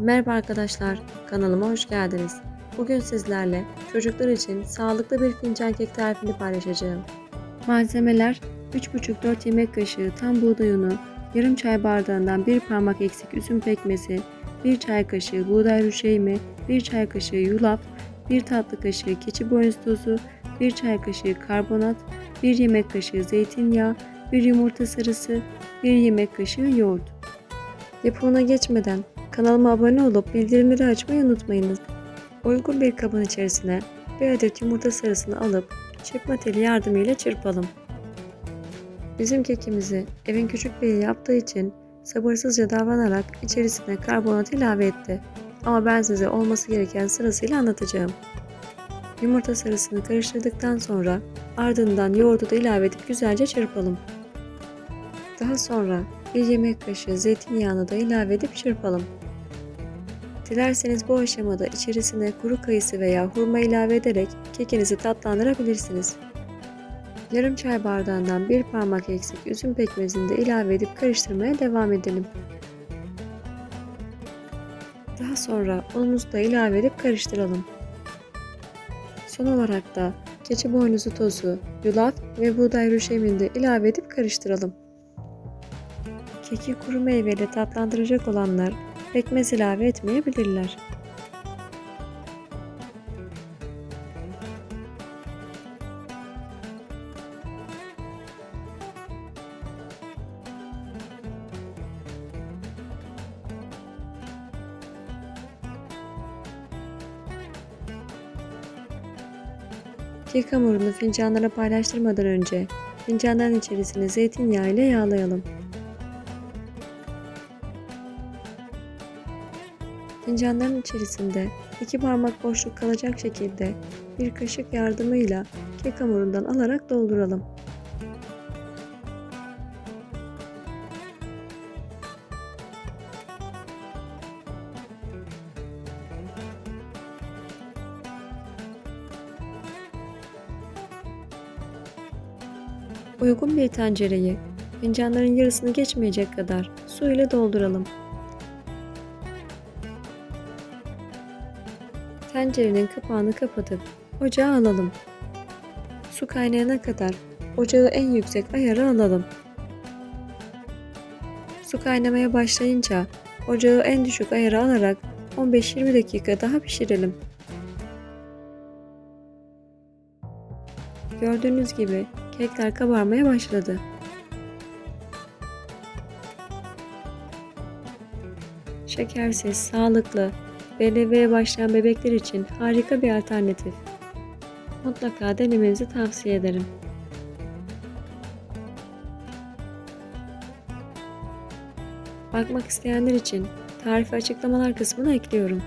Merhaba arkadaşlar, kanalıma hoş geldiniz. Bugün sizlerle çocuklar için sağlıklı bir fincan kek tarifini paylaşacağım. Malzemeler 3,5-4 yemek kaşığı tam buğday unu, yarım çay bardağından bir parmak eksik üzüm pekmezi, 1 çay kaşığı buğday rüşeymi, 1 çay kaşığı yulaf, 1 tatlı kaşığı keçi boynuzu tozu, 1 çay kaşığı karbonat, 1 yemek kaşığı zeytinyağı, 1 yumurta sarısı, 1 yemek kaşığı yoğurt. Yapımına geçmeden kanalıma abone olup bildirimleri açmayı unutmayınız. Uygun bir kabın içerisine bir adet yumurta sarısını alıp çırpma teli yardımıyla çırpalım. Bizim kekimizi evin küçük biri yaptığı için sabırsızca davranarak içerisine karbonat ilave etti. Ama ben size olması gereken sırasıyla anlatacağım. Yumurta sarısını karıştırdıktan sonra ardından yoğurdu da ilave edip güzelce çırpalım. Daha sonra bir yemek kaşığı zeytinyağını da ilave edip çırpalım. Dilerseniz bu aşamada içerisine kuru kayısı veya hurma ilave ederek kekinizi tatlandırabilirsiniz. Yarım çay bardağından bir parmak eksik üzüm pekmezini de ilave edip karıştırmaya devam edelim. Daha sonra unumuzu da ilave edip karıştıralım. Son olarak da keçi boynuzu tozu, yulaf ve buğday rüşemini de ilave edip karıştıralım. Keki kuru meyveyle tatlandıracak olanlar pekmez ilave etmeyebilirler. Kek hamurunu fincanlara paylaştırmadan önce fincanların içerisine zeytinyağı ile yağlayalım. Fincanların içerisinde iki parmak boşluk kalacak şekilde bir kaşık yardımıyla kek hamurundan alarak dolduralım. Uygun bir tencereyi fincanların yarısını geçmeyecek kadar su ile dolduralım. Tencerenin kapağını kapatıp ocağa alalım. Su kaynayana kadar ocağı en yüksek ayara alalım. Su kaynamaya başlayınca ocağı en düşük ayara alarak 15-20 dakika daha pişirelim. Gördüğünüz gibi kekler kabarmaya başladı. Şekersiz, sağlıklı, BLV'ye başlayan bebekler için harika bir alternatif. Mutlaka denemenizi tavsiye ederim. Bakmak isteyenler için tarifi açıklamalar kısmına ekliyorum.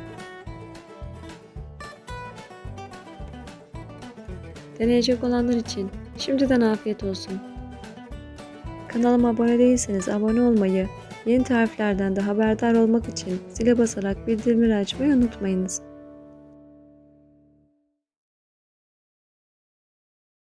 Deneyecek olanlar için şimdiden afiyet olsun. Kanalıma abone değilseniz abone olmayı, yeni tariflerden de haberdar olmak için zile basarak bildirimleri açmayı unutmayınız.